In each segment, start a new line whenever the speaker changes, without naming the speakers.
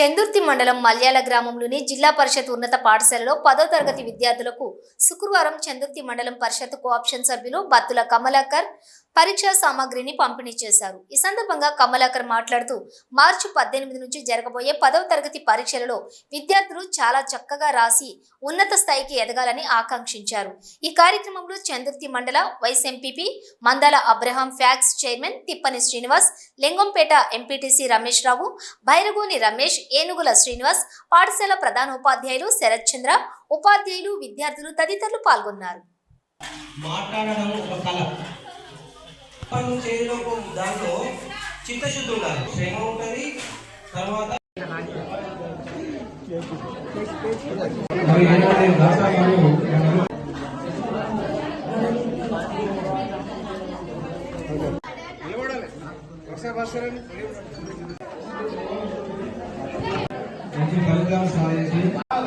చందుర్తి మండలం మల్యాల గ్రామంలోని జిల్లా పరిషత్ ఉన్నత పాఠశాలలో పదో తరగతి విద్యార్థులకు శుక్రవారం చందుర్తి మండలం పరిషత్ కోఆప్షన్ సభ్యులు బత్తుల కమలాకర్ పరీక్షా సామాగ్రిని పంపిణీ చేశారు. ఈ సందర్భంగా కమలాకర్ మాట్లాడుతూ మార్చి పద్దెనిమిది నుంచి జరగబోయే పదవ తరగతి పరీక్షలలో విద్యార్థులు చాలా చక్కగా రాసి ఉన్నత స్థాయికి ఎదగాలని ఆకాంక్షించారు. ఈ కార్యక్రమంలో చంద్రతి మండల vice MPP Mandala Abraham PACS chairman Tippani Srinivas Lingampet MPTC Ramesh Rao Bhairagoni Ramesh Enugula Srinivas పాఠశాల ప్రధానోపాధ్యాయులు శరత్ చంద్ర ఉపాధ్యాయులు విద్యార్థులు తదితరులు పాల్గొన్నారు.
మాట్లాడడం ఒక కళ. పని చేయలోపు దాంట్లో చిత్తశుద్ధి ఉండాలి శ్రమ ఉంటుంది తర్వాత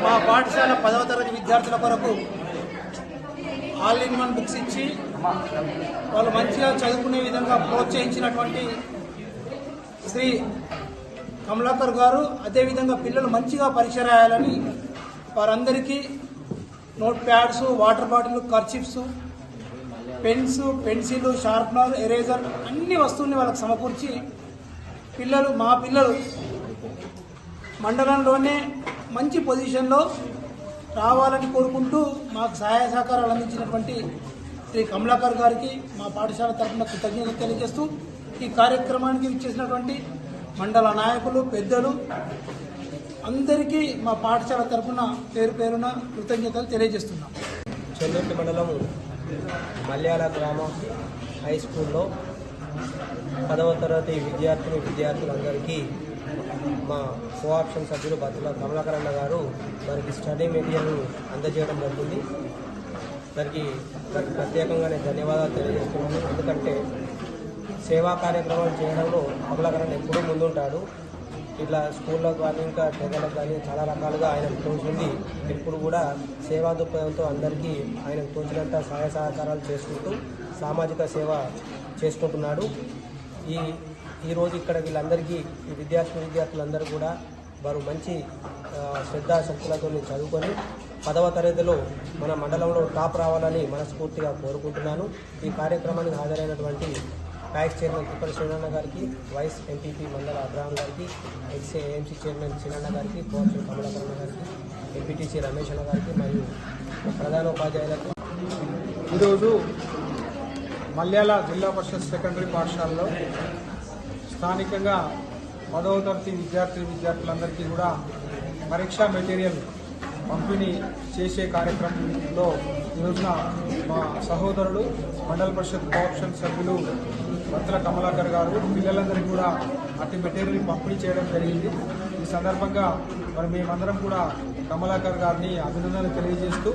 మా పాఠశాల పదవ తరగతి విద్యార్థుల కొరకు ఆల్ ఇన్ వన్ బుక్స్ ఇచ్చి వాళ్ళు మంచిగా చదువుకునే విధంగా ప్రోత్సహించినటువంటి శ్రీ కమలాకర్ గారు అదేవిధంగా పిల్లలు మంచిగా పరీక్ష రాయాలని వారందరికీ note pads water bottle kerchiefs pens pencil sharpener eraser అన్ని వస్తువుల్ని వాళ్ళకి సమకూర్చి పిల్లలు మా పిల్లలు మండలంలోనే మంచి పొజిషన్లో రావాలని కోరుకుంటూ మాకు సహాయ సహకారాలు అందించినటువంటి శ్రీ కమలాకర్ గారికి మా పాఠశాల తరఫున కృతజ్ఞతలు తెలియజేస్తూ ఈ కార్యక్రమానికి ఇచ్చేసినటువంటి మండల నాయకులు పెద్దలు అందరికీ మా పాఠశాల తరఫున పేరు పేరున కృతజ్ఞతలు తెలియజేస్తున్నాం.
చెన్నూటి మండలం మల్యాల గ్రామం హై స్కూల్లో పదవ తరగతి విద్యార్థులు విద్యార్థులందరికీ మా కోఆప్షన్ సభ్యులు బతుల కమలాకర్ అన్న గారు వారికి స్టడీ మెటీరియల్ అందజేయడం జరిగింది దానికి వారికి ప్రత్యేకంగా ధన్యవాదాలు తెలియజేస్తున్నాను. ఎందుకంటే సేవా కార్యక్రమాలు చేయడంలో కమలాకర్ అన్న ఎప్పుడూ ముందుంటాడు. ఇట్లా స్కూల్లో కానీ ఇంకా తెగలకు కానీ చాలా రకాలుగా ఆయనకు తోచింది. ఎప్పుడు కూడా సేవా దృక్పథంతో అందరికీ ఆయనకు తోచినంత సహాయ సహకారాలు చేసుకుంటూ సామాజిక సేవ చేసుకుంటున్నాడు. ఈ ఈరోజు ఇక్కడ వీళ్ళందరికీ ఈ విద్యార్థి విద్యార్థులందరూ కూడా వారు మంచి శ్రద్ధాశక్తులతో చదువుకొని పదవ తరగతిలో మన మండలంలో టాప్ రావాలని మనస్ఫూర్తిగా కోరుకుంటున్నాను. ఈ కార్యక్రమానికి హాజరైనటువంటి ప్యాక్స్ చైర్మన్ కుప్పల శ్రీనన్న గారికి వైస్ ఎంపీపీ మండల అబ్రహాం గారికి ఎక్స్ ఏఎంసీ చైర్మన్ చిన్నన్న గారికి కోఆప్షన్ కమలాకరణ గారికి ఎంపీటీసీ రమేష్ అన్న గారికి మరియు ప్రధానోపాధ్యాయులకు
ఈరోజు మల్యాల జిల్లా పరిషత్ సెకండరీ పాఠశాలలో స్థానికంగా పదవ తరగతి విద్యార్థి విద్యార్థులందరికీ కూడా పరీక్షా మెటీరియల్ పంపిణీ చేసే కార్యక్రమంలో ఈరోజున మా సహోదరుడు మండల పరిషత్ కోఆప్షన్ సభ్యులు భర్తల కమలాకర్ గారు పిల్లలందరికీ కూడా అట్టి మెటీరియల్ పంపిణీ చేయడం జరిగింది. ఈ సందర్భంగా మరి మేమందరం కూడా కమలాకర్ గారిని అభినందనలు తెలియజేస్తూ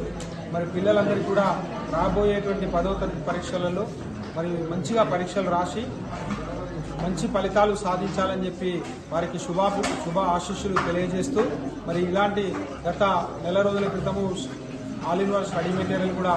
మరి పిల్లలందరికీ కూడా రాబోయేటువంటి పదవ తరగతి పరీక్షలలో మరి మంచిగా పరీక్షలు రాసి మంచి ఫలితాలు సాధించాలని చెప్పి వారికి శుభా శుభ ఆశీస్సులు తెలియజేస్తూ మరి ఇలాంటి గత నెల రోజుల క్రితము all in one study material కూడా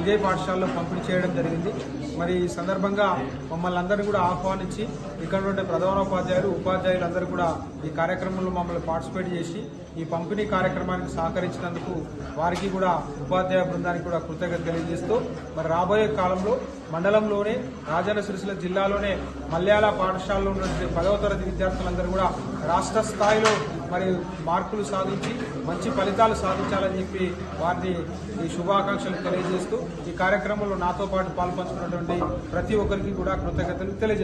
ఇదే పాఠశాలలో పంపిణీ చేయడం జరిగింది. మరి ఈ సందర్భంగా మమ్మల్ని అందరినీ కూడా ఆహ్వానించి ఇక్కడ ఉండే ప్రధానోపాధ్యాయులు ఉపాధ్యాయులు అందరూ కూడా ఈ కార్యక్రమంలో మమ్మల్ని పార్టిసిపేట్ చేసి ఈ పంపిణీ కార్యక్రమానికి సహకరించినందుకు వారికి కూడా ఉపాధ్యాయ బృందానికి కూడా కృతజ్ఞత తెలియజేస్తూ మరి రాబోయే కాలంలో మండలంలోనే రాజన్న సిరిసిల్ల జిల్లాలోనే మలయాళ పాఠశాలలో ఉన్నటువంటి పదవ తరగతి విద్యార్థులందరూ కూడా రాష్ట్ర స్థాయిలో మరి మార్కులు సాధించి మంచి ఫలితాలు సాధించాలని చెప్పి వారిని ఈ శుభాకాంక్షలు తెలియజేస్తూ ఈ కార్యక్రమంలో నాతో పాటు పాల్పంచుకున్నటువంటి ప్రతి ఒక్కరికి కూడా కృతజ్ఞతలు తెలియజేస్తాను